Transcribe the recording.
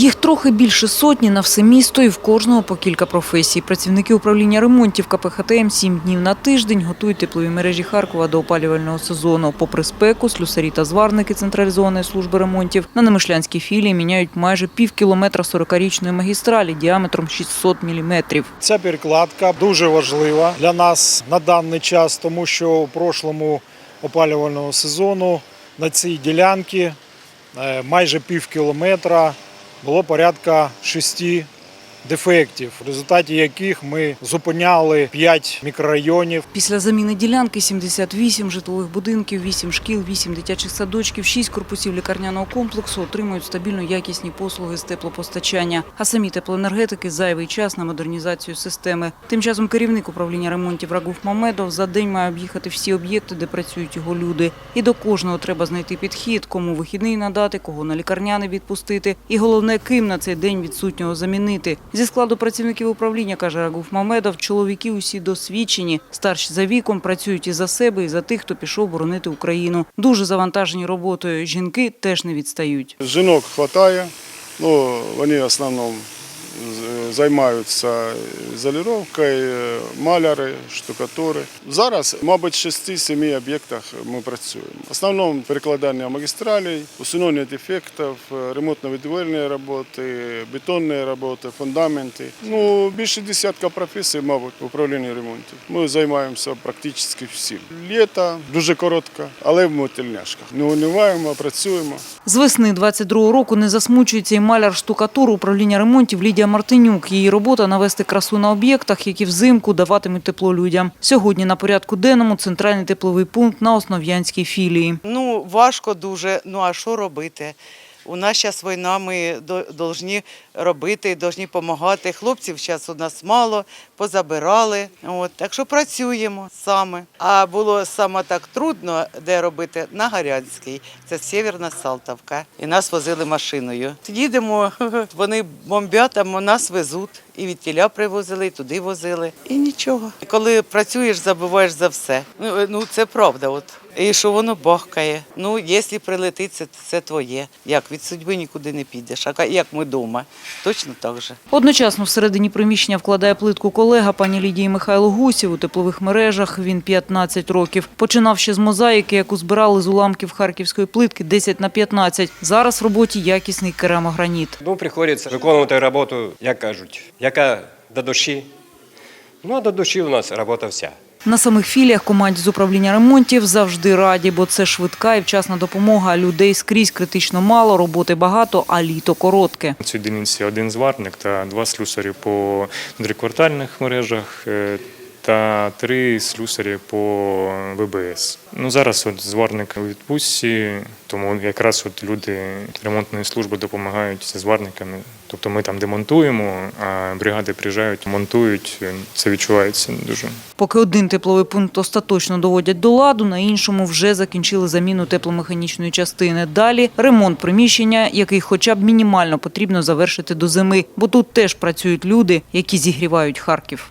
Їх трохи більше сотні на все місто і в кожного по кілька професій. Працівники управління ремонтів КПХТМ сім днів на тиждень готують теплові мережі Харкова до опалювального сезону. Попри спеку, слюсарі та зварники централізованої служби ремонтів на Немишлянській філії міняють майже пів кілометра 40-річної магістралі діаметром 600 міліметрів. Ця перекладка дуже важлива для нас на даний час, тому що у прошлому опалювального сезону на цій ділянці е, майже пів кілометра було порядка шести дефектів, в результаті яких ми зупиняли 5 мікрорайонів. Після заміни ділянки 78 житлових будинків, 8 шкіл, 8 дитячих садочків, 6 корпусів лікарняного комплексу отримують стабільно якісні послуги з теплопостачання. А самі теплоенергетики зайвий час на модернізацію системи. Тим часом керівник управління ремонтів Рагуф Мамедов за день має об'їхати всі об'єкти, де працюють його люди. І до кожного треба знайти підхід, кому вихідний надати, кого на лікарняний відпустити. І головне, ким на цей день відсутнього замінити. Зі складу працівників управління, каже Рагуф Мамедов, чоловіки усі досвідчені, старші за віком, працюють і за себе, і за тих, хто пішов боронити Україну. Дуже завантажені роботою. Жінки теж не відстають. Жінок вистачає, ну, вони в основному займаються ізолюванням, маляри, штукатури. Зараз, мабуть, в 6-7 об'єктах ми працюємо. В основному перекладання магістралей, усунення дефектів, ремонтно-відвольні роботи, бетонні роботи, фундаменти. Ну, більше десятка професій, мабуть, в управлінні ремонтів. Ми займаємося практично всім. Літо дуже коротко, але в мотильняшках. Не униваємо, працюємо. З весни 22-го року не засмучується і маляр штукатуру управління ремонтів Лідія Мартинюк. Її робота навести красу на об'єктах, які взимку даватимуть тепло людям. Сьогодні на порядку денному центральний тепловий пункт на Основ'янській філії. Ну, важко дуже. Ну а що робити? У нас зараз війна, ми повинні робити, повинні допомагати. Хлопців зараз у нас мало, позабирали. От, так що працюємо саме. А було саме так трудно, де робити на Гарянській. Це Сєвєрна Салтовка. І нас возили машиною. Їдемо, вони бомбять, а нас везуть. І від тіля привозили, і туди возили. І нічого. Коли працюєш, забуваєш за все. Ну, е, ну це правда. От. І що воно бахкає. Ну, якщо прилетить, це, це твоє. Як від судьби нікуди не підеш. А як ми вдома, точно так же. Одночасно всередині приміщення вкладає плитку колега пані Лідії Михайло Гусів у теплових мережах. Він 15 років. Починав ще з мозаїки, яку збирали з уламків харківської плитки 10 на 15. Зараз в роботі якісний керамограніт. Ну, приходиться виконувати роботу, як кажуть, яка до душі. Ну, а до душі у нас робота вся. На самих філіях команді з управління ремонтів завжди раді, бо це швидка і вчасна допомога. Людей скрізь критично мало, роботи багато, а літо коротке. У цій одиниці один зварник та два слюсарі по дриквартальних мережах е, та три слюсарі по ВБС. Ну зараз от зварник у відпустці, тому якраз от люди ремонтної служби допомагають зі зварниками. Тобто ми там демонтуємо, а бригади приїжджають, монтують. Це відчувається дуже. Поки один тепловий пункт остаточно доводять до ладу, на іншому вже закінчили заміну тепломеханічної частини. Далі ремонт приміщення, який хоча б мінімально потрібно завершити до зими, бо тут теж працюють люди, які зігрівають Харків.